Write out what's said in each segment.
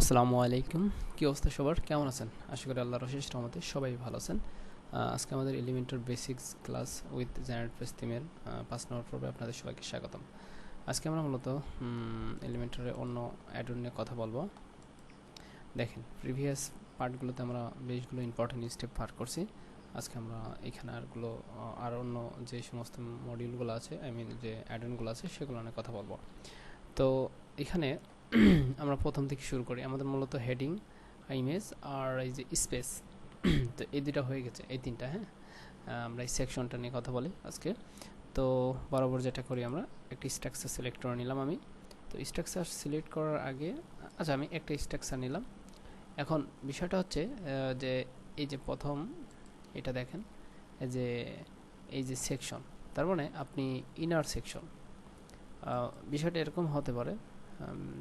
আসসালামু আলাইকুম। কী অবস্থা সবার? কেমন আছেন? আশা করি আল্লাহর অশেষ রহমতে সবাই ভালো আছেন। আজকে আমাদের Elementor basics class with GeneratePress থিমের পাঁচ নম্বর পর্বে আপনাদের সবাইকে স্বাগতম। আজকে আমরা মূলত এলিমেন্টারে অন্য অ্যাডন নিয়ে কথা বলব। দেখেন প্রিভিয়াস পার্টগুলোতে আমরা বেশগুলো ইম্পর্টেন্ট স্টেপ পার করছি। আজকে আমরা এখানে আরগুলো আর অন্য যে সমস্ত মডিউলগুলো আছে আই মিন যে অ্যাডনগুলো আছে, সেগুলো নিয়ে কথা বলব। তো এখানে আমরা প্রথম থেকে শুরু করি। আমাদের মূলত হেডিং ইমেজ আর এই যে স্পেস তো এই দুটা হয়ে গেছে, এই তিনটা হ্যাঁ? আমরা এই সেকশনটা নিয়ে কথা বলি আজকে। তো বরাবর যেটা করি আমরা, একটি স্ট্রাকচার সিলেক্ট করে নিলাম আমি। তো স্ট্রাকচার সিলেক্ট করার আগে আচ্ছা আমি একটা স্ট্রাকচার নিলাম। এখন বিষয়টা হচ্ছে যে এই যে প্রথম, এটা দেখেন যে, এই যে সেকশন তার মানে আপনি ইনার সেকশন বিষয়টা এরকম হতে পারে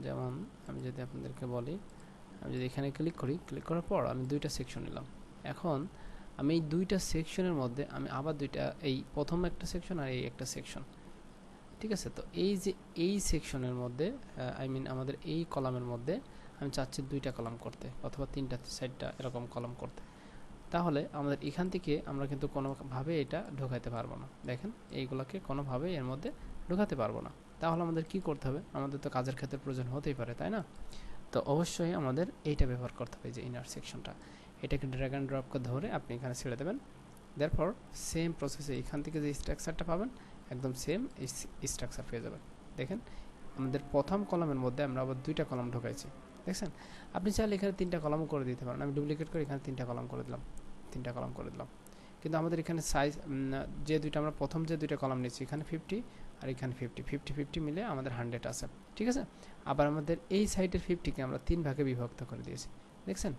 যেমন আমি যদি আপনাদেরকে বলি, আমি যদি এখানে ক্লিক করি ক্লিক করার পর আমি দুইটা সেকশন নিলাম। এখন আমি এই দুইটা সেকশনের মধ্যে আমি আবার দুইটা, এই প্রথম একটা সেকশন আর এই একটা সেকশন ঠিক আছে? তো এই যে এই সেকশনের মধ্যে আই মিন আমাদের এই কলামের মধ্যে আমি চাচ্ছি দুইটা কলাম করতে, অথবা তিনটা, চারটা এরকম কলাম করতে। তাহলে আমাদের এখান থেকে আমরা কিন্তু কোনোভাবে এটা ঢোকাতে পারব না। দেখেন, এইগুলোকে কোনোভাবে এর মধ্যে ঢোকাতে পারব না। তাহলে আমাদের কি করতে হবে? আমাদের তো কাজের ক্ষেত্রে প্রয়োজন হতেই পারে, তাই না? তো অবশ্যই আমাদের এইটা ব্যবহার করতে হবে যে ইনার সেকশনটা এটাকে ড্র্যাগ অ্যান্ড ড্রপ করে ধরে আপনি এখানে ছেড়ে দেবেন। দেরপর সেম প্রসেসে এখান থেকে যে স্ট্রাকচারটা পাবেন, একদম সেম স্ট্রাকচার পেয়ে যাবেন। দেখেন, আমাদের প্রথম কলমের মধ্যে আমরা আবার দুইটা কলম ঢোকাইছি, দেখছেন? আপনি চাইলে এখানে তিনটা কলমও করে দিতে পারেন। আমি ডুপ্লিকেট করে এখানে তিনটা কলম করে দিলাম, তিনটা কলম করে দিলাম। কিন্তু আমাদের এখানে সাইজ যে দুইটা, আমরা প্রথম যে দুইটা কলম নিচ্ছি এখানে ফিফটি আর এখানে ফিফটি ফিফটি ফিফটি মিলে আমাদের হান্ড্রেড আছে। ঠিক আছে? আবার আমাদের এই সাইডের ফিফটিকে আমরা তিন ভাগে বিভক্ত করে দিয়েছি। দেখছেন?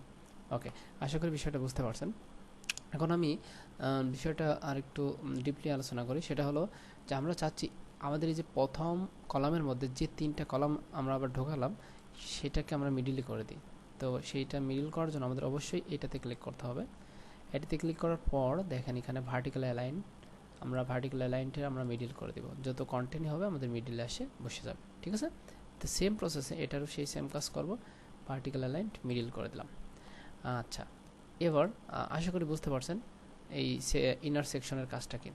ওকে আশা করি বিষয়টা বুঝতে পারছেন। এখন আমি বিষয়টা আর একটু ডিপলি আলোচনা করি। সেটা হলো যে আমরা চাচ্ছি আমাদের এই যে প্রথম কলামের মধ্যে যে তিনটা কলাম আমরা আবার ঢোকালাম, সেটাকে আমরা মিডিলে করে দিই। তো সেইটা মিডিল করার জন্য আমাদের অবশ্যই এটাতে ক্লিক করতে হবে। এটাতে ক্লিক করার পর দেখেন এখানে ভার্টিক্যাল অ্যালাইন আমরা ভার্টিক্যাল অ্যালাইনটা আমরা মিডিল করে দেবো। যত কন্টেন্ট হবে আমাদের মিডিলে এসে বসে যাবে, ঠিক আছে? তো সেম প্রসেসে এটারও সেই সেম কাজ করব ভার্টিক্যাল অ্যালাইন মিডিল করে দিলাম। আচ্ছা এবার আশা করি বুঝতে পারছেন এই ইনার সেকশনের কাজটা কি।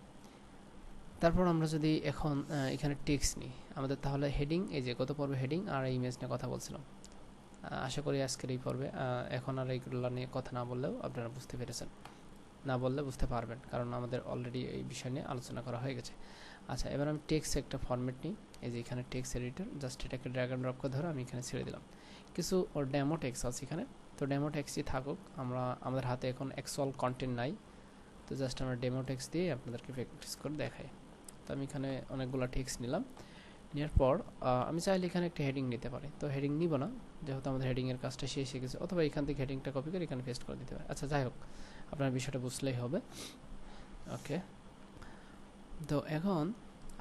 তারপর আমরা যদি এখন এখানে টেক্সট নিই, আমাদের তাহলে হেডিং এই যে গত পর্বে হেডিং আর ইমেজ নিয়ে কথা বলছিলাম। আশা করি আজকের এই পর্বে এখন আর এইগুলো নিয়ে কথা না বললেও আপনারা বুঝতে পেরেছেন। না বললে বুঝতে পারবেন, কারণ আমাদের অলরেডি এই বিষয় নিয়ে আলোচনা করা হয়ে গেছে। আচ্ছা এবার আমি টেক্সট একটা ফরম্যাট নিই। এই যে এখানে টেক্সট এডিটর জাস্ট এটাকে ড্র্যাগ ড্রপ করে ধরে, আমি এখানে ছেড়ে দিলাম। কিছু ওর ডেমো টেক্সট আছে এখানে। তো ডেমো টেক্সটই থাকুক, আমরা, আমাদের হাতে এখন অ্যাকচুয়াল কন্টেন্ট নাই। তো জাস্ট আমরা ডেমো টেক্সট দিয়ে আপনাদেরকে প্র্যাকটিস করে দেখাই। তো আমি এখানে অনেকগুলো টেক্সট নিলাম। নেওয়ার পর আমি চাইলে এখানে একটা হেডিং নিতে পারি। তো হেডিং নিব না, যেহেতু আমাদের হেডিংয়ের কাজটা শেষ হয়ে গেছে। অথবা এখান থেকে হেডিংটা কপি করে এখানে পেস্ট করে দিতে পারি আচ্ছা যাই হোক, আপনার বিষয়টা বুঝলেই হবে। ওকে তো এখন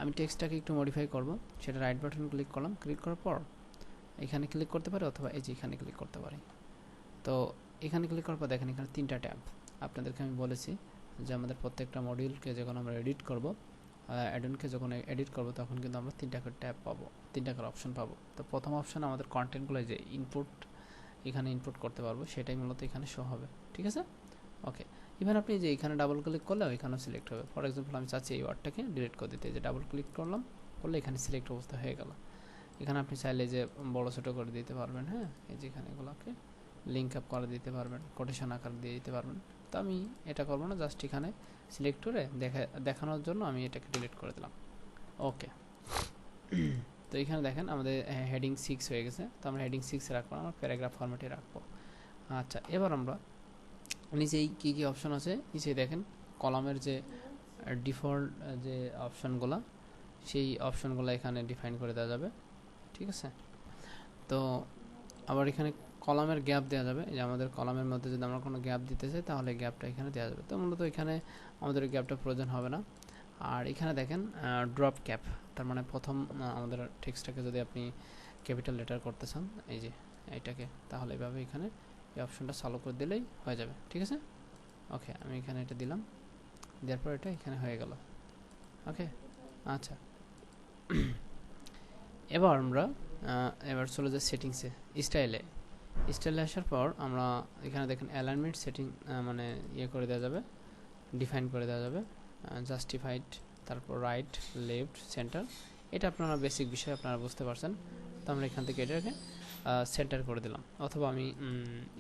আমি টেক্সটটাকে একটু মডিফাই করব। সেটা রাইট বাটন ক্লিক করলাম। ক্লিক করার পর এখানে ক্লিক করতে পারি অথবা এই যে এখানে ক্লিক করতে পারি। তো এখানে ক্লিক করার পর দেখেন এখানে তিনটা ট্যাব। আপনাদেরকে আমি বলেছি যে আমাদের প্রত্যেকটা মডিউলকে যখন আমরা এডিট করব অ্যাডনকে যখন এডিট করব, তখন কিন্তু আমরা তিনটা করে ট্যাব পাবো, তিনটা করে অপশন পাবো। তো প্রথম অপশন আমাদের কন্টেন্টগুলো যে ইনপুট এখানে ইনপুট করতে পারব, সেটাই মূলত এখানে শো হবে, ঠিক আছে? ওকে ইভেন আপনি যে এখানে ডাবল ক্লিক করলে এখানেও সিলেক্ট হবে। ফর এক্সাম্পল আমি চাচ্ছি এই ওয়ার্ডটাকে ডিলিট করে দিতে যে ডাবল ক্লিক করলাম, করলে এখানে সিলেক্ট অবস্থা হয়ে গেল। এখানে আপনি চাইলে যে বড় ছোটো করে দিতে পারবেন হ্যাঁ? এই যে এখানে এগুলোকে লিঙ্ক আপ করে দিতে পারবেন কোটেশন আকার দিয়ে দিতে পারবেন। তো আমি এটা করব না জাস্ট এখানে সিলেক্ট করে দেখা, দেখানোর জন্য আমি এটাকে ডিলিট করে দিলাম। ওকে তো এখানে দেখেন আমাদের হেডিং সিক্স হয়ে গেছে। তো আমরা হেডিং সিক্সে রাখব আমরা প্যারাগ্রাফ ফরম্যাটে রাখব। আচ্ছা এবার আমরা নিচেই কী কী অপশন আছে? নিচেই দেখেন, কলামের যে ডিফল্ট যে অপশনগুলো সেই অপশনগুলো এখানে ডিফাইন করে দেওয়া যাবে। ঠিক আছে? তো আবার এখানে কলামের গ্যাপ দেওয়া যাবে। যে আমাদের কলামের মধ্যে যদি আমরা কোনো গ্যাপ দিতে চাই, তাহলে গ্যাপটা এখানে দেওয়া যাবে। তো মূলত এখানে আমাদের গ্যাপটা প্রয়োজন হবে না। আর এখানে দেখেন ড্রপ ক্যাপ তার মানে প্রথম আমাদের টেক্সটটাকে যদি আপনি ক্যাপিটাল লেটার করতে চান, এই যে এইটাকে তাহলে এভাবে এখানে এই অপশনটা চালু করে দিলেই হয়ে যাবে। ঠিক আছে? ওকে আমি এখানে এটা দিলাম। দেওয়ার পর এটা এখানে হয়ে গেল। ওকে আচ্ছা। এবার আমরা এবার চলে যাই সেটিংসে স্টাইলে স্টাইলে আসার পর আমরা এখানে দেখেন অ্যালাইনমেন্ট সেটিং মানে ইয়ে করে দেওয়া যাবে ডিফাইন করে দেওয়া যাবে জাস্টিফাইড তারপর রাইট লেফট সেন্টার এটা আপনারা বেসিক বিষয় আপনারা বুঝতে পারছেন। তো আমরা এখান থেকে এটাকে সেন্টার করে দিলাম। অথবা আমি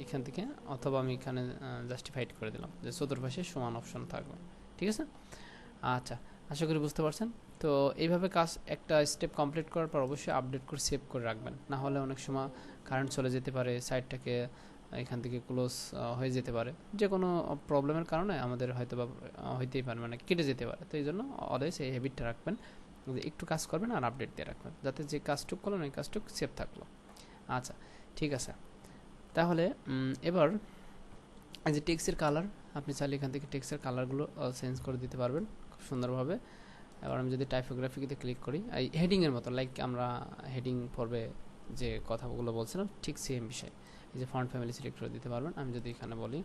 এখান থেকে, অথবা আমি এখানে জাস্টিফাইড করে দিলাম যে চতুর্পাশে সমান অপশন থাকবে। ঠিক আছে? আচ্ছা আশা করি বুঝতে পারছেন। তো এইভাবে কাজ একটা স্টেপ কমপ্লিট করার পর অবশ্যই আপডেট করে সেভ করে রাখবেন। না হলে অনেক সময় কারেন্ট চলে যেতে পারে সাইটটাকে এখান থেকে ক্লোজ হয়ে যেতে পারে। যে কোনো প্রবলেমের কারণে আমাদের হয়তো বা হইতেই পারে মানে কেটে যেতে পারে। তো এই জন্য অলওয়েজ এই হ্যাবিটটা রাখবেন। একটু কাজ করবেন আর আপডেট দিয়ে রাখবেন, যাতে যে কাজটুক করলেন ওই কাজটুক সেভ থাকল। আচ্ছা ঠিক আছে। তাহলে এবার এই যে টেক্সের কালার আপনি চাইলে এখান থেকে টেক্সের কালারগুলো চেঞ্জ করে দিতে পারবেন খুব সুন্দরভাবে। এবার আমি যদি টাইপোগ্রাফিতে ক্লিক করি, এই হেডিংয়ের মতো লাইক আমরা হেডিং পড়বে যে কথাগুলো বলছিলাম, ঠিক সেম বিষয়। এই যে ফন্ট ফ্যামিলি সিলেক্ট করে দিতে পারবেন। আমি যদি এখানে বলি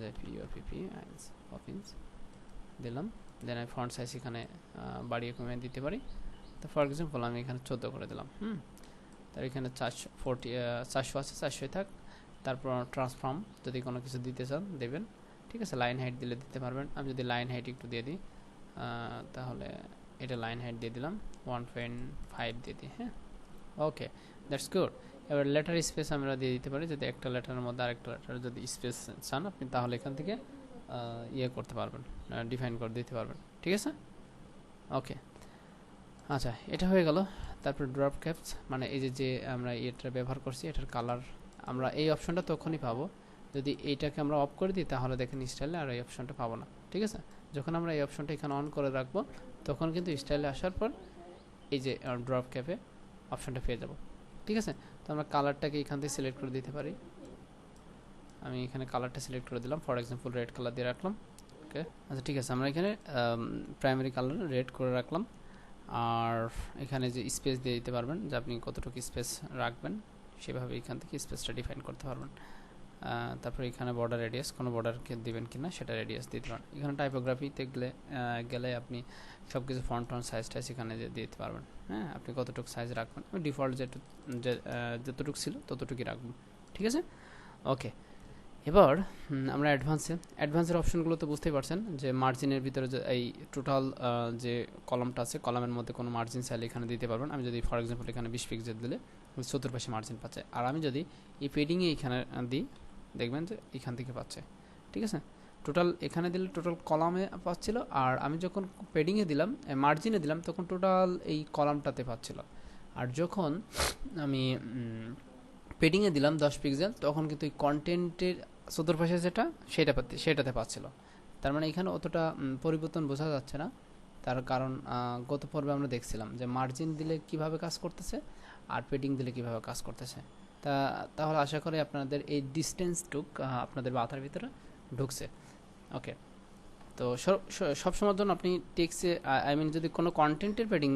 যে পিও পিপি আইন্স অফিন্স দিলাম। দেন আমি ফন্ট সাইজ এখানে বাড়িয়ে কমিয়ে দিতে পারি। তো ফর এক্সাম্পল আমি এখানে চোদ্দ করে দিলাম, হুম? তার এখানে চারশো ফোরটি চারশো আছে, চারশোই থাক। তারপর ট্রান্সফর্ম যদি কোনো কিছু দিতে চান, দেবেন। ঠিক আছে লাইন হাইট দিলে দিতে পারবেন। আমি যদি লাইন হাইট একটু দিয়ে দিই তাহলে এটা লাইন হাইট দিয়ে দিলাম ওয়ান পয়েন্ট ফাইভ দিয়ে দিই হ্যাঁ? ওকে দ্যাটস গুড এবার লেটার স্পেস আমরা দিয়ে দিতে পারি, যদি একটা লেটারের মধ্যে আরেকটা লেটার যদি স্পেস চান, আপনি তাহলে এখান থেকে ইয়ে করতে পারবেন ডিফাইন করে দিতে পারবেন, ঠিক আছে? ওকে আচ্ছা এটা হয়ে গেল, তারপর ড্রপ ক্যাপস মানে এই যে যে আমরা এটা ব্যবহার করছি, এটার কালার আমরা এই অপশনটা তখনই পাবো, যদি এইটাকে আমরা অফ করে দিই, তাহলে দেখেন স্টাইলে আর এই অপশনটা পাবো না, ঠিক আছে? যখন আমরা এই অপশনটা এখানে অন করে রাখব, তখন কিন্তু স্টাইলে আসার পর এই যে ড্রপ ক্যাপে অপশনটা পেয়ে যাব। ঠিক আছে? তো আমরা কালারটাকে এখান থেকে সিলেক্ট করে দিতে পারি। আমি এখানে কালারটা সিলেক্ট করে দিলাম। ফর এক্সাম্পল রেড কালার দিয়ে রাখলাম। ওকে আচ্ছা ঠিক আছে। আমরা এখানে প্রাইমারি কালার রেড করে রাখলাম। আর এখানে যে স্পেস দিয়ে দিতে পারবেন, যে আপনি কতটুকু স্পেস রাখবেন, সেভাবে এখান থেকে স্পেসটা ডিফাইন করতে পারবেন। তারপর এখানে বর্ডার রেডিয়াস কোনো বর্ডারকে দিবেন কিনা সেটা রেডিয়াস দিতে পারেন এখানে টাইপোগ্রাফিতে গেলে গেলে আপনি সব কিছু ফন্ট টন সাইজ টাইজ এখানে দিতে পারবেন। হ্যাঁ আপনি কতটুকু সাইজ রাখবেন? আমি ডিফল্ট যেটু যতটুকু ছিল ততটুকুই রাখবেন ঠিক আছে? ওকে এবার আমরা অ্যাডভান্সে অ্যাডভান্সের অপশনগুলো তো বুঝতেই পারছেন যে মার্জিনের ভিতরে যে এই টোটাল যে কলামটা আছে কলামের মধ্যে কোনো মার্জিন চাইলে এখানে দিতে পারবেন। আমি যদি ফর এক্সাম্পল এখানে বিশ পিক্সেল দিলে চতুর্পাশে মার্জিন পাচ্ছে। আর আমি যদি এই পেডিংয়ে এখানে দিই দেখবেন যে এখান থেকে পাচ্ছে, ঠিক আছে? টোটাল এখানে দিলে টোটাল কলামে পাচ্ছিল, আর আমি যখন পেডিংয়ে দিলাম মার্জিনে দিলাম, তখন টোটাল এই কলামটাতে পাচ্ছিল। আর যখন আমি পেডিংয়ে দিলাম দশ পিক্সেল তখন কিন্তু এই কন্টেন্টের চতুর্পাশে যেটা, সেটা সেটাতে পাচ্ছিল। তার মানে এখানে অতটা পরিবর্তন বোঝা যাচ্ছে না। তার কারণ গত পর্বে আমরা দেখছিলাম যে মার্জিন দিলে কীভাবে কাজ করতেছে, আর পেডিং দিলে কীভাবে কাজ করতেছে। তা তাহলে আশা করি আপনাদের এই ডিস্টেন্সটুক আপনাদের মাথার ভিতরে ঢুকছে। ওকে তো সবসময়ের জন্য আপনি টেক্সে আই মিন যদি কোনো কন্টেন্টের পেডিং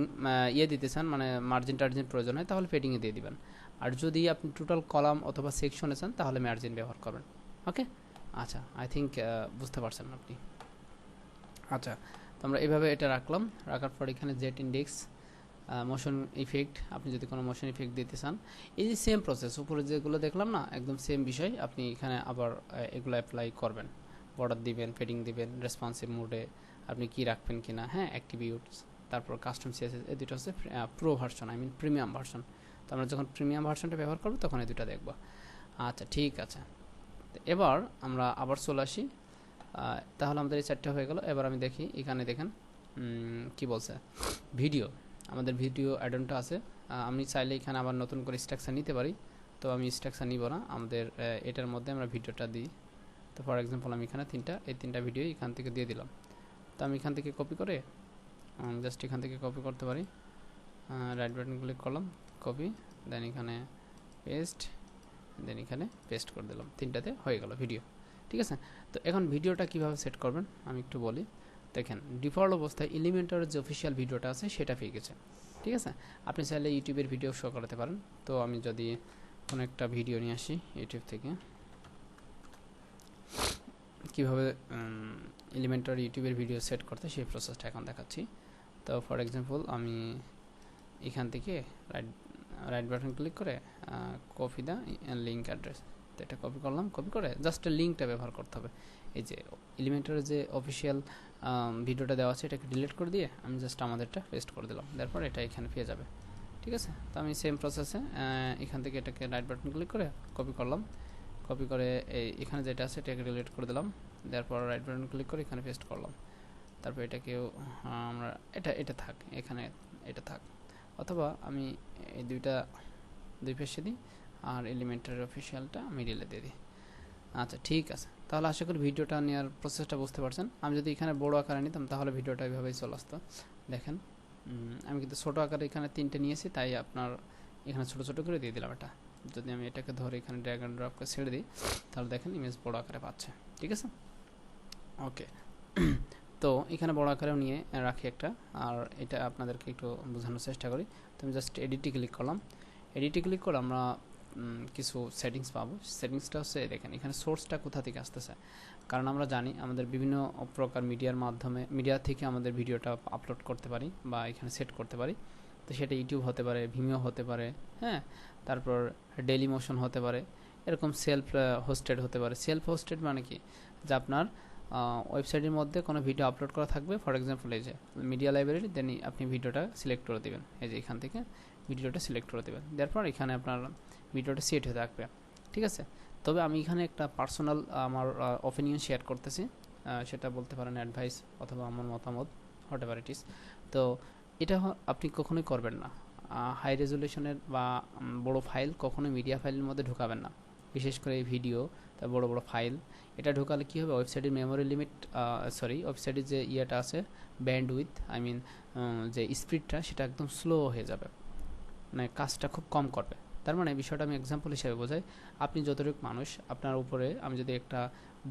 ইয়ে দিতে চান মানে মার্জিন টার্জিন প্রয়োজন হয়, তাহলে পেডিংয়ে দিয়ে দিবেন। আর যদি আপনি টোটাল কলাম অথবা সেকশনে চান, তাহলে মার্জিন ব্যবহার করবেন। ওকে আচ্ছা আই থিঙ্ক বুঝতে পারছেন আপনি। আচ্ছা তো আমরা এভাবে এটা রাখলাম। রাখার পর এখানে জেট ইন্ডেক্স মোশন ইফেক্ট আপনি যদি কোনো মোশন ইফেক্ট দিতে চান, এই যে সেম প্রসেস উপরে যেগুলো দেখলাম না, একদম সেম বিষয়, আপনি এখানে আবার এগুলো অ্যাপ্লাই করবেন। বর্ডার দিবেন ফেডিং দিবেন রেসপন্সিভ মোডে আপনি কি রাখবেন কি না হ্যাঁ অ্যাক্টিভিউটস তারপর কাস্টম সিএসএস এই দুটো হচ্ছে pro version I mean premium version তো আমরা যখন প্রিমিয়াম ভার্সনটা ব্যবহার করব, তখন এই দুটো দেখব। আচ্ছা ঠিক আছে। এবার আমরা আবার চলে আসি। তাহলে আমাদের এই চারটে হয়ে গেল। এবার আমি দেখি, এখানে দেখেন কি বলছে? ভিডিও আমাদের ভিডিও অ্যাডনটা আছে। আমি চাইলে এখানে আবার নতুন করে স্ট্রাকচার নিতে পারি। তো আমি স্ট্রাকচার নিব না। আমাদের এটার মধ্যে আমরা ভিডিওটা দিই। তো ফর এক্সাম্পল আমি এখানে তিনটা, এই তিনটা ভিডিও এখান থেকে দিয়ে দিলাম। তো আমি এখান থেকে কপি করে জাস্ট এখান থেকে কপি করতে পারি। রাইট বাটন ক্লিক করলাম কপি দেন এখানে পেস্ট দেন এখানে পেস্ট করে দিলাম। তিনটাতে হয়ে গেল ভিডিও ঠিক আছে? তো এখন ভিডিওটা কীভাবে সেট করবেন? আমি একটু বলি। দেখেন, ডিফল্ট অবস্থায় এলিমেন্টারের যে অফিসিয়াল ভিডিওটা আছে, সেটা পেয়ে গেছে। ঠিক আছে? আপনি চাইলে ইউটিউবের ভিডিও শো করাতে পারেন। তো আমি যদি কোনো একটা ভিডিও নিয়ে আসি ইউটিউব থেকে। কীভাবে এলিমেন্টার ইউটিউবের ভিডিও সেট করতে, সেই প্রসেসটা এখন দেখাচ্ছি। তো ফর এক্সাম্পল আমি এখান থেকে রাইট রাইট বাটন ক্লিক করে কপি দা লিঙ্ক অ্যাড্রেস তো এটা কপি করলাম। কপি করে জাস্ট লিঙ্কটা ব্যবহার করতে হবে। এই যে এলিমেন্টের যে অফিসিয়াল ভিডিওটা দেওয়া আছে, এটাকে ডিলিট করে দিয়ে আমি জাস্ট আমাদেরটা পেস্ট করে দিলাম। তারপর এটা এখানে পেয়ে যাবে। ঠিক আছে? তো আমি সেম প্রসেসে এখান থেকে এটাকে রাইট বাটন ক্লিক করে কপি করলাম। কপি করে এই এখানে যেটা আছে, এটাকে ডিলিট করে দিলাম। তারপর রাইট বাটন ক্লিক করে এখানে পেস্ট করলাম। তারপর এটাকেও আমরা, এটা এটা থাক, এখানে এটা থাক। অথবা আমি এই দুইটা, দুই পেশে দিই, আর এলিমেন্টের অফিসিয়ালটা মিডিলে দিয়ে দিই। আচ্ছা ঠিক আছে। তাহলে আশা করি ভিডিওটা নেওয়ার প্রসেসটা বুঝতে পারছেন। আমি যদি এখানে বড় আকারে নিতাম, তাহলে ভিডিওটা এইভাবেই চলে আসতো। দেখেন আমি কিন্তু ছোটো আকারে এখানে তিনটে নিয়েছি, তাই আপনার এখানে ছোট ছোট করে দিয়ে দিলাম এটা। যদি আমি এটাকে ধরে এখানে ড্র্যাগ অ্যান্ড ড্রপ করে ছেড়ে দিই, তাহলে দেখেন ইমেজ বড় আকারে পাচ্ছে। ঠিক আছে? ওকে তো এখানে বড় আকারেও নিয়ে রাখি একটা, আর এটা আপনাদেরকে একটু বোঝানোর চেষ্টা করি। তো আমি জাস্ট এডিটে ক্লিক করলাম। এডিটে ক্লিক করে আমরা কিছু সেটিংস পাবো। সেটিংসটা হচ্ছে, দেখেন, এখানে সোর্সটা কোথা থেকে আসতেছে? কারণ আমরা জানি আমাদের বিভিন্ন প্রকার মিডিয়ার মাধ্যমে মিডিয়া থেকে আমাদের ভিডিওটা আপলোড করতে পারি বা এখানে সেট করতে পারি। তো সেটা ইউটিউব হতে পারে ভিমিও হতে পারে হ্যাঁ? তারপর ডেলি মোশন হতে পারে, এরকম সেলফ হোস্টেড হতে পারে। সেলফ হোস্টেড মানে কি? যে আপনার ওয়েবসাইটের মধ্যে কোনো ভিডিও আপলোড করা থাকবে ফর এক্সাম্পল এই যে মিডিয়া লাইব্রেরি দেন আপনি ভিডিওটা সিলেক্ট করে দেবেন। এই যে এখান থেকে ভিডিওটা সিলেক্ট করে দেবেন। তারপর এখানে আপনার ভিডিওটা সেট হয়ে থাকবে, ঠিক আছে? তবে আমি এখানে একটা পার্সোনাল আমার অপিনিয়ন শেয়ার করতেছি। সেটা বলতে পারেন অ্যাডভাইস অথবা আমার মতামত হোয়াট এভার ইট ইস তো এটা আপনি কখনোই করবেন না। হাই রেজলিউশনের বা বড় ফাইল কখনোই মিডিয়া ফাইলের মধ্যে ঢোকাবেন না। বিশেষ করে এই ভিডিও তা বড় বড় ফাইল এটা ঢোকালে কী হবে? ওয়েবসাইটের মেমোরি লিমিট সরি ওয়েবসাইটের যে ইয়েটা আছে ব্যান্ড উইথ আই মিন যে স্পিডটা সেটা একদম স্লো হয়ে যাবে। মানে কাজটা খুব কম করবে। তার মানে বিষয়টা আমি এক্সাম্পল হিসেবে বোঝাই। আপনি যতটুকু মানুষ, আপনার উপরে আমি যদি একটা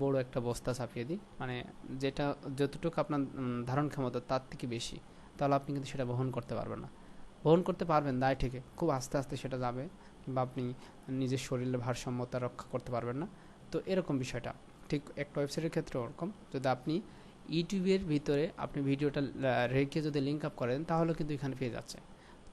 বড় একটা বস্তা চাপিয়ে দিই মানে যেটা যতটুকু আপনার ধারণ ক্ষমতা তার থেকে বেশি, তাহলে আপনি কিন্তু সেটা বহন করতে পারবেন না। বহন করতে পারবেন, দায় থেকে। খুব আস্তে আস্তে সেটা যাবে, কিংবা আপনি নিজের শরীরের ভারসাম্যতা রক্ষা করতে পারবেন না। তো এরকম বিষয়টা। ঠিক একটা ওয়েবসাইটের ক্ষেত্রে ওরকম। যদি আপনি ইউটিউবের ভিতরে আপনি ভিডিওটা রেখে যদি লিঙ্ক আপ করেন, তাহলে কিন্তু এখানে পেয়ে যাচ্ছে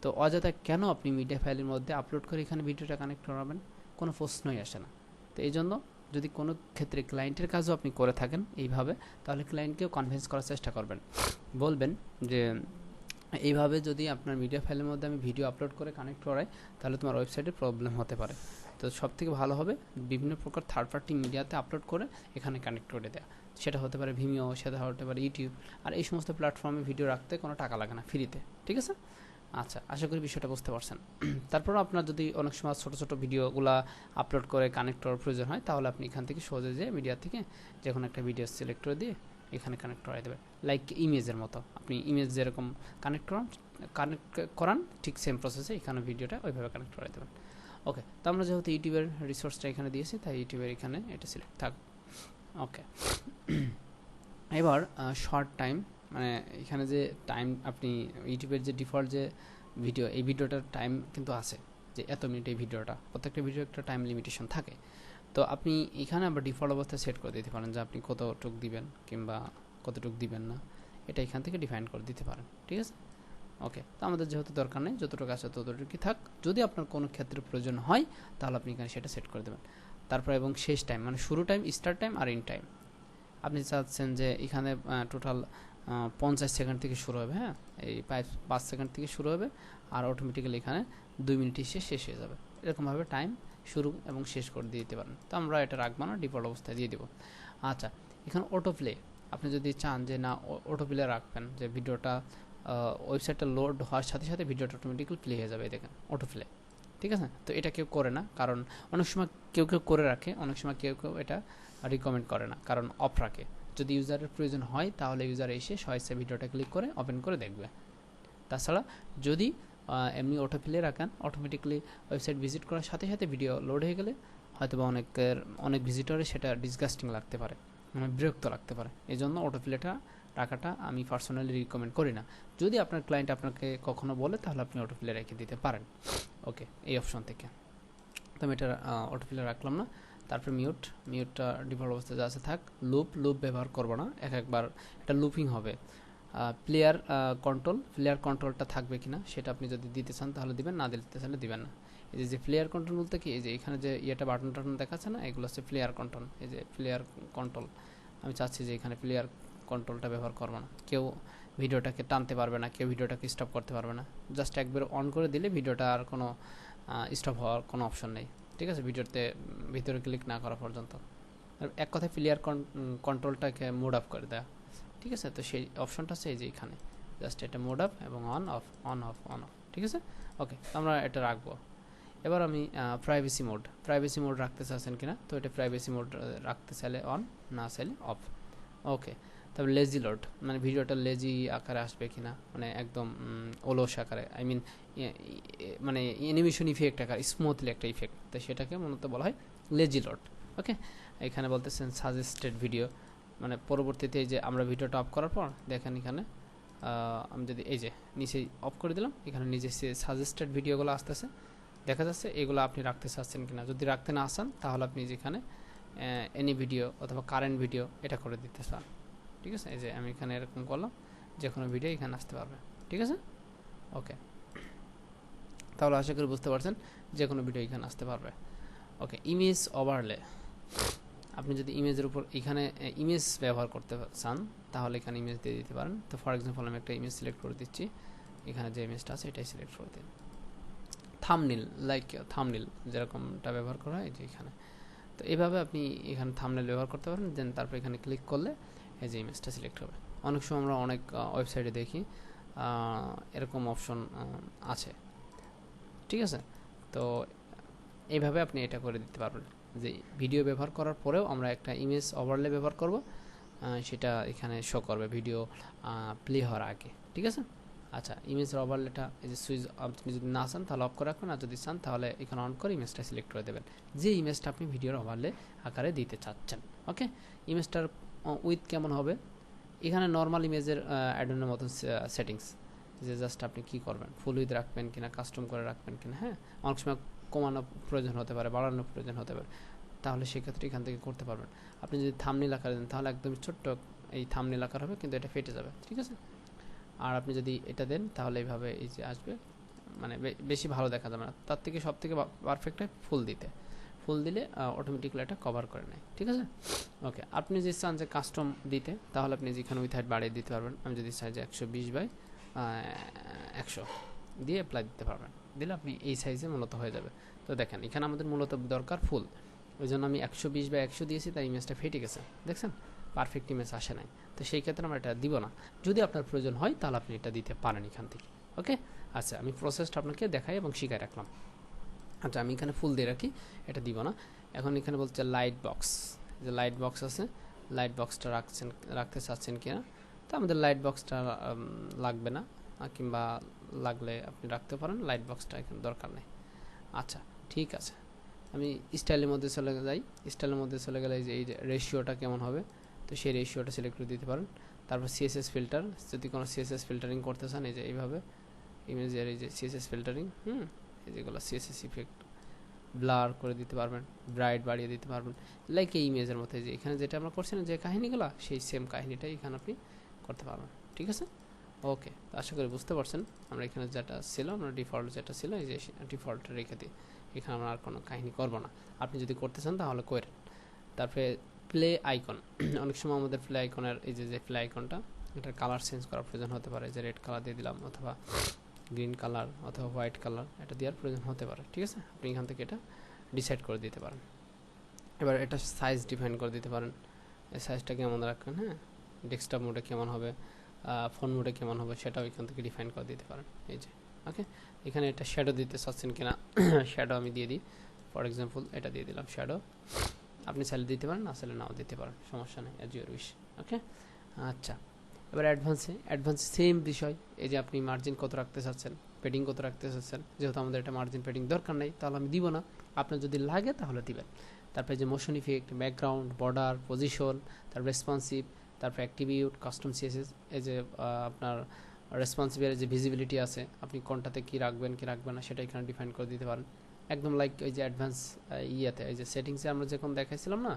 তো অযথা কেন আপনি মিডিয়া ফাইলের মধ্যে আপলোড করে এখানে ভিডিওটা কানেক্ট করাবেন? কোনো প্রশ্নই আসে না। তো এই জন্য যদি কোনো ক্ষেত্রে ক্লায়েন্টের কাজও আপনি করে থাকেন এইভাবে, তাহলে ক্লায়েন্টকেও কনভিন্স করার চেষ্টা করবেন। বলবেন যে, এইভাবে যদি আপনার মিডিয়া ফাইলের মধ্যে আমি ভিডিও আপলোড করে কানেক্ট করাই, তাহলে তোমার ওয়েবসাইটে প্রবলেম হতে পারে। তো সব থেকে ভালো হবে বিভিন্ন প্রকার থার্ড পার্টি মিডিয়াতে আপলোড করে এখানে কানেক্ট করে দেওয়া সেটা হতে পারে ভিমিও সেটা হতে পারে ইউটিউব আর এই সমস্ত প্ল্যাটফর্মে ভিডিও রাখতে কোনো টাকা লাগে না ফ্রিতে ঠিক আছে? আচ্ছা আশা করি বিষয়টা বুঝতে পারছেন। তারপর আপনার যদি অনেক সময় ছোটো ছোটো ভিডিওগুলো আপলোড করে কানেক্ট করার প্রয়োজন হয়, তাহলে আপনি এখান থেকে সহজে যেয়ে মিডিয়া থেকে যে কোনো একটা ভিডিও সিলেক্ট করে দিয়ে এখানে কানেক্ট করাই দেবে লাইক ইমেজের মতো। আপনি ইমেজ যেরকম কানেক্ট করান কানেক্ট করান, ঠিক সেম প্রসেসে এখানে ভিডিওটা ওইভাবে কানেক্ট করাই দেবেন। ওকে তো আমরা যেহেতু ইউটিউবের রিসোর্সটা এখানে দিয়েছি, তাই ইউটিউবের এখানে এটা সিলেক্ট থাক। ওকে এবার শর্ট টাইম মানে এখানে যে টাইম আপনি ইউটিউবের যে ডিফল্ট যে ভিডিও এই ভিডিওটার টাইম কিন্তু আছে যে এত মিনিট এই ভিডিওটা প্রত্যেকটা ভিডিও একটা টাইম লিমিটেশন থাকে। তো আপনি এখানে আবার ডিফল্ট অবস্থায় সেট করে দিতে পারেন যে আপনি কতটুক দিবেন কিংবা কতটুক দিবেন না। এটা এখান থেকে ডিফাইন করে দিতে পারেন, ঠিক আছে? ওকে তো আমাদের যেহেতু দরকার নেই, যতটুকু আছে ততটুকুই থাক। যদি আপনার কোনো ক্ষেত্রে প্রয়োজন হয়, তাহলে আপনি এখানে সেটা সেট করে দেবেন। তারপর এবং শেষ টাইম মানে শুরু টাইম স্টার্ট টাইম আর ইন টাইম আপনি চাচ্ছেন যে এখানে টোটাল পঞ্চাশ সেকেন্ড থেকে শুরু হবে হ্যাঁ? এই পাঁচ সেকেন্ড থেকে শুরু হবে আর অটোমেটিক্যালি এখানে দুই মিনিট এসে শেষ হয়ে যাবে। এরকমভাবে টাইম শুরু এবং শেষ করে দিয়ে দিতে পারেন। তো আমরা এটা রাখব না ডিফল্ট অবস্থায় দিয়ে দেবো। আচ্ছা এখানে অটো প্লে আপনি যদি চান যে না অটো প্লে রাখবেন, যে ভিডিওটা ওয়েবসাইটটা লোড হওয়ার সাথে সাথে ভিডিওটা অটোমেটিক্যালি প্লে হয়ে যাবে দেখেন অটো প্লে ঠিক আছে? তো এটা কেউ করে না, কারণ অনেক সময় কেউ কেউ করে রাখে, অনেক সময় কেউ কেউ এটা রিকমেন্ড করে না, কারণ অফ রাখে। যদি ইউজারের প্রয়োজন হয়, তাহলে ইউজার এসে সহজে ভিডিওটা ক্লিক করে ওপেন করে দেখবে। তাছাড়া যদি এমনি অটো প্লে রাখেন অটোমেটিকলি ওয়েবসাইট ভিজিট করার সাথে সাথে ভিডিও লোড হয়ে গেলে হয়তো বা অনেকের, অনেক ভিজিটরে সেটা ডিসগাস্টিং লাগতে পারে মানে বিরক্ত লাগতে পারে। এই জন্য অটো প্লেটা রাখাটা আমি পার্সোনালি রিকমেন্ড করি না। যদি আপনার ক্লায়েন্ট আপনাকে কখনো বলে, তাহলে আপনি অটো প্লে রেখে দিতে পারেন। ওকে এই অপশন থেকে। তো আমি এটা অটো প্লে রাখলাম না। তারপর মিউট মিউটটা ডিফল্ট অবস্থায় যা আছে থাক। লুপ লুপ ব্যবহার করব না, এক একবার এটা লুপিং হবে। প্লেয়ার কন্ট্রোল প্লেয়ার কন্ট্রোলটা থাকবে কিনা সেটা আপনি যদি দিতে চান তাহলে দিবেন, না দিতে চাইলে দিবেন না। এই যে যে প্লেয়ার কন্ট্রোল বলতে কি, এই যে এখানে যে ইয়েটা বাটন টাটন দেখাচ্ছে না, এগুলো হচ্ছে প্লেয়ার কন্ট্রোল এই যে প্লেয়ার কন্ট্রোল আমি চাচ্ছি যে এখানে প্লেয়ার কন্ট্রোলটা ব্যবহার করব না। কেউ ভিডিওটাকে টানতে পারবে না, কেউ ভিডিওটাকে স্টপ করতে পারবে না। জাস্ট একবার অন করে দিলে ভিডিওটা আর কোনো স্টপ হওয়ার কোনো অপশন নেই। ঠিক আছে, ভিডিওতে ভিতরে ক্লিক না করা পর্যন্ত। এক কথায় প্লেয়ার কন্ট্রোলটাকে মোড অফ করে দেওয়া ঠিক আছে, তো সেই অপশনটা আছে এই যে এখানে। জাস্ট এটা মোড অফ এবং on off on off on off ঠিক আছে? ওকে আমরা এটা রাখব। এবার আমি প্রাইভেসি মোড প্রাইভেসি মোড রাখতে চাচ্ছেন কিনা? তো এটা প্রাইভেসি মোড রাখতে চাইলে অন না চাইলে অফ ওকে তারপর লেজি লোড মানে ভিডিওটা লেজি আকারে আসবে কিনা মানে একদম অলস আকারে আই মিন মানে অ্যানিমেশন ইফেক্ট আকারে স্মুথলি একটা ইফেক্ট তো সেটাকে মূলত বলা হয় লেজি লোড ওকে এখানে বলতেছেন সাজেস্টেড ভিডিও মানে পরবর্তীতে এই যে আমরা ভিডিওটা অফ করার পর, দেখেন এখানে আমি যদি এই যে নিচে অফ করে দিলাম, এখানে নিজে সে সাজেস্টেড ভিডিওগুলো আসতেছে, দেখা যাচ্ছে এগুলো আপনি রাখতে চাচ্ছেন কিনা, যদি রাখতে না আসেন তাহলে আপনি যেখানে এনি ভিডিও অথবা কারেন্ট ভিডিও এটা করে দিতে চান। ঠিক আছে? এই যে আমি এখানে এরকম করলাম, যে কোনো ভিডিও এখানে আসতে পারবে। ঠিক আছে? ওকে তাহলে আশা করি বুঝতে পারছেন, যে কোনো ভিডিও এখানে আসতে পারবে। ওকে ইমেজ ওভারলে আপনি যদি ইমেজের উপর এখানে ইমেজ ব্যবহার করতে চান, তাহলে এখানে ইমেজ দিয়ে দিতে পারেন। তো ফর এক্সাম্পল আমি একটা ইমেজ সিলেক্ট করে দিচ্ছি। এখানে যে ইমেজটা আছে, এটাই সিলেক্ট করে দিন। থামনিল লাইক থামনিল যেরকমটা ব্যবহার করা হয় যে এখানে। তো এভাবে আপনি এখানে থামনেল ব্যবহার করতে পারেন দেন তারপর এখানে ক্লিক করলে এই যে ইমেজটা সিলেক্ট হবে। অনেক সময় আমরা অনেক ওয়েবসাইটে দেখি এরকম অপশন আছে। ঠিক আছে? তো এইভাবে আপনি এটা করে দিতে পারবেন। যে ভিডিও ব্যবহার করার পরেও আমরা একটা ইমেজ ওভারলে ব্যবহার করব সেটা এখানে শো করবে ভিডিও প্লে হওয়ার আগে। ঠিক আছে? আচ্ছা ইমেজের ওভারলেটা এই যে সুইচ আপনি যদি না চান তাহলে অফ করে রাখবেন, আর যদি চান তাহলে এখানে অন করে ইমেজটা সিলেক্ট করে দেবেন। যে ইমেজটা আপনি ভিডিওর ওভারলে আকারে দিতে চাচ্ছেন। ওকে ইমেজটার উইথ কেমন হবে? এখানে নর্মাল ইমেজের অ্যাডনের মতন সেটিংস যে জাস্ট আপনি কি করবেন? ফুল উইথ রাখবেন কিনা কাস্টম করে রাখবেন কিনা হ্যাঁ? অনেক সময় কমানো প্রয়োজন হতে পারে, বাড়ানোর প্রয়োজন হতে পারে। তাহলে সেক্ষেত্রে এখান থেকে করতে পারবেন। আপনি যদি থামনিল আকার দেন, তাহলে একদম ছোট্ট এই থামনিল আকার হবে, কিন্তু এটা ফেটে যাবে, ঠিক আছে? আর আপনি যদি এটা দেন, তাহলে এইভাবে এই যে আসবে মানে বেশি ভালো দেখা যাবে না। তার থেকে সব থেকে পারফেক্ট হয় ফুল দিতে। ফুল দিলে অটোমেটিকলি এটা কভার করে নেয়। ঠিক আছে? ওকে আপনি যদি চান যে কাস্টম দিতে, তাহলে আপনি যেখানে উইথ হাইট বাড়িয়ে দিতে পারবেন। আমি যদি চাই যে একশো বিশ বাই একশো দিয়ে অ্যাপ্লাই দিতে পারবেন। দিলে আপনি এই সাইজে মূলত হয়ে যাবে। তো দেখেন, এখানে আমাদের মূলত দরকার ফুল। ওই জন্য আমি একশো বিশ বা একশো দিয়েছি, তাই ইমেজটা ফেটে গেছে। দেখছেন? পারফেক্ট ইমেজ আসে নাই। তো সেই ক্ষেত্রে আমরা এটা দিব না। যদি আপনার প্রয়োজন হয়, তাহলে আপনি এটা দিতে পারেন এখান থেকে। ওকে আচ্ছা আমি প্রসেসটা আপনাকে দেখাই এবং শিখাই রাখলাম। আচ্ছা আমি এখানে ফুল দিয়ে রাখি, এটা দিব না। এখন এখানে বলছে লাইট বক্স যে লাইট বক্স আছে লাইট বক্সটা রাখছেন, রাখতে চাচ্ছেন কিনা? তো আমাদের লাইট বক্সটা লাগবে না কিংবা লাগলে আপনি রাখতে পারেন লাইট বক্সটা এখানে দরকার নেই। আচ্ছা ঠিক আছে। আমি স্টাইলের মধ্যে চলে যাই স্টাইলের মধ্যে চলে গেলে যে, এই রেশিওটা কেমন হবে? তো সেই রেশিওটা সিলেক্ট করে দিতে পারেন। তারপর সিএসএস ফিল্টার যদি কোনো সিএসএস ফিল্টারিং করতে চান, এই যে এইভাবে ইমেজের এই যে সিএসএস ফিল্টারিং হুম? যেগুলো সিএসএস ইফেক্ট ব্লার করে দিতে পারবেন ব্রাইট বাড়িয়ে দিতে পারবেন। লাইক এই ইমেজের মধ্যে যে এখানে যেটা আমরা করছি না যে কাহিনিগুলো, সেই সেম কাহিনিটাই এখানে আপনি করতে পারবেন। ঠিক আছে? ওকে আশা করি বুঝতে পারছেন। আমরা এখানে যেটা ছিল, আমরা ডিফল্ট যেটা ছিল, এই যে ডিফল্ট রেখে দিই। এখানে আমরা আর কোনো কাহিনী করব না। আপনি যদি করতে চান তাহলে করেন তারপরে প্লে আইকন অনেক সময় আমাদের প্লে আইকনের এই যে যে প্লে আইকনটা এটার কালার চেঞ্জ করার প্রয়োজন হতে পারে। যে রেড কালার দিয়ে দিলাম অথবা গ্রিন কালার অথবা হোয়াইট কালার এটা দেওয়ার প্রয়োজন হতে পারে, ঠিক আছে? আপনি এখান থেকে এটা ডিসাইড করে দিতে পারেন। এবার এটা সাইজ ডিফাইন করে দিতে পারেন। এই সাইজটা কেমন রাখবেন হ্যাঁ? ডেস্কটপ মোডে কেমন হবে? ফোন মোডে কেমন হবে? সেটাও এখান থেকে ডিফাইন করে দিতে পারেন। এই যে ওকে এখানে এটা শ্যাডো দিতে চাচ্ছেন কিনা? শ্যাডো আমি দিয়ে দিই। ফর এক্সাম্পল এটা দিয়ে দিলাম শ্যাডো আপনি চাইলে দিতে পারেন, না চাইলে নাও দিতে পারেন। সমস্যা নেই অ্যাজ ইউর উইশ ওকে আচ্ছা। এবার অ্যাডভান্সে অ্যাডভান্সে সেম বিষয়, এই যে আপনি মার্জিন কত রাখতে চাচ্ছেন পেডিং কত রাখতে চাচ্ছেন, যেহেতু আমাদের এটা মার্জিন পেডিং দরকার নেই, তাহলে আমি দিব না। আপনার যদি লাগে তাহলে দিবেন। তারপরে যে motion effect background border position তারপর রেসপন্সিভ তারপর অ্যাক্টিভিউট কাস্টম সিএসএস এই যে আপনার রেসপন্সিভের যে ভিজিবিলিটি আছে, আপনি কোনটাতে কী রাখবেন, কি রাখবেন না, সেটা এখানে ডিফাইন করে দিতে পারেন। একদম লাইক ওই যে অ্যাডভান্স ইয়েতে, এই যে সেটিংসে আমরা যখন দেখাইছিলাম না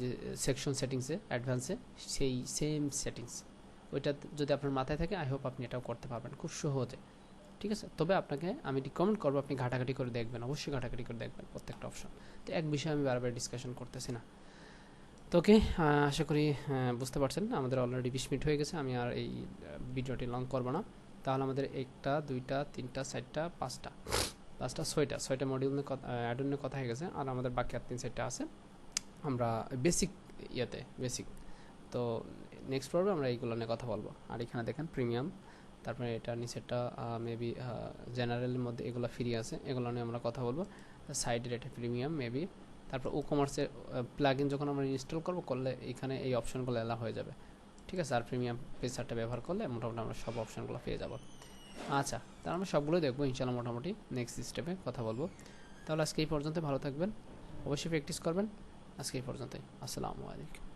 যে সেকশন সেটিংসে অ্যাডভান্সে সেই সেম সেটিংস ওইটা যদি আপনার মাথায় থাকে আই হোপ আপনি এটাও করতে পারবেন খুব সহজে। ঠিক আছে? তবে আপনাকে আমি রিকমেন্ড করব, আপনি ঘাটাঘাটি করে দেখবেন, অবশ্যই ঘাটাঘাটি করে দেখবেন প্রত্যেকটা অপশন তো এক বিষয়ে আমি বারবার ডিসকাশন করতেছি না। তো ওকে আশা করি বুঝতে পারছেন, আমাদের অলরেডি বিশ মিনিট হয়ে গেছে, আমি আর এই ভিডিওটি লং করব না। তাহলে আমাদের একটা, দুইটা, তিনটা, চারটা, পাঁচটা। পাঁচটা, ছয়টা ছয়টা মডিউল নিয়ে কথা অ্যাডন কথা হয়ে গেছে, আর আমাদের বাকি আর তিন, চারটা আছে। আমরা বেসিক ইয়েতে বেসিক তো নেক্সট পর্বে আমরা এইগুলো নিয়ে কথা বলব। আর এখানে দেখেন প্রিমিয়াম তারপরে এটা নিচেরটা মেবি জেনারেলের মধ্যে এগুলো ফ্রি আছে, এগুলো নিয়ে আমরা কথা বলব। সাইডের এটা প্রিমিয়াম মেবি তারপর ও কমার্সের প্লাগ যখন আমরা ইনস্টল করব, করলে এখানে এই অপশনগুলো এলা হয়ে যাবে। ঠিক আছে? আর প্রিমিয়াম পেসারটা ব্যবহার করলে মোটামুটি আমরা সব অপশনগুলো পেয়ে যাব। আচ্ছা তাহলে আমরা সবগুলোই দেখব ইনশাল্লাহ মোটামুটি নেক্সট স্টেপে কথা বলব। তাহলে আজকে এই পর্যন্ত ভালো থাকবেন। অবশ্যই প্র্যাকটিস করবেন। আজকে এই পর্যন্তই আসসালামু আলাইকুম